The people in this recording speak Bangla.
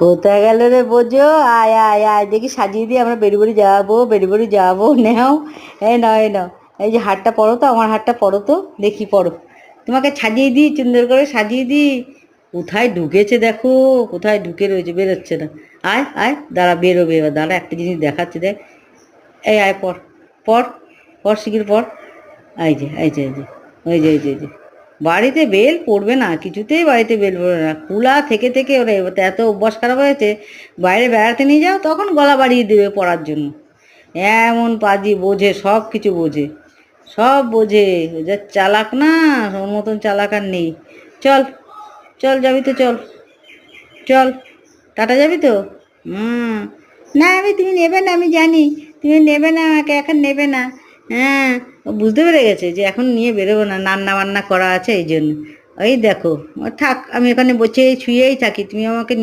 কোথায় গেল রে বোঝো? আয় আয় আয়। দেখি সাজিয়ে দিয়ে আমরা বেরি বেরি যাব বেরি বেরি যাব। নেও। এই নাও এই নাও। এই যে হাটটা পড়ো তো, আমার হাটটা পড়ো তো। দেখি পড়ো তোমাকে সাজিয়ে দিই সুন্দর করে সাজিয়ে দিই। কোথায় ঢুকেছে দেখো? কোথায় ঢুকে রয়েছে? বেরোচ্ছে না। আয় আয়। দাঁড়া বেরোবে এবার দাঁড়া, একটা জিনিস দেখাচ্ছে, দেখ। এই, আয়, পর। পর। পর শিগির পর। এই যে এই যে এই যে। ওই যে, এই যে এই যে। বাড়িতে বেল পড়বে না, কিছুতেই বাড়িতে বেল পড়বে না। কুলা থেকে থেকে ওরা এত অভ্যাস খারাপ হয়েছে বাইরে বেড়াতে নিয়ে যাও, তখন গলা বাড়িয়ে দেবে পড়ার জন্য। এমন পাজি বোঝে, সব কিছু বোঝে, সব বোঝে। যা চালাক না, ওর মতন চালাক আর নেই। চল চল যাবি তো, চল চল। টাটা যাবি তো? হুম। না, আমি তুমি নেবে না, আমি জানি। তুমি নেবে না, আমাকে এখন নেবে না। হ্যাঁ। বুঝতে পেরে গেছে যে এখন নিয়ে বেরোবো না, রান্না বান্না করা আছে এই জন্য। ওই দেখো থাক, আমি এখানে বসেই শুয়েই থাকি, তুমি আমাকে নিয়ে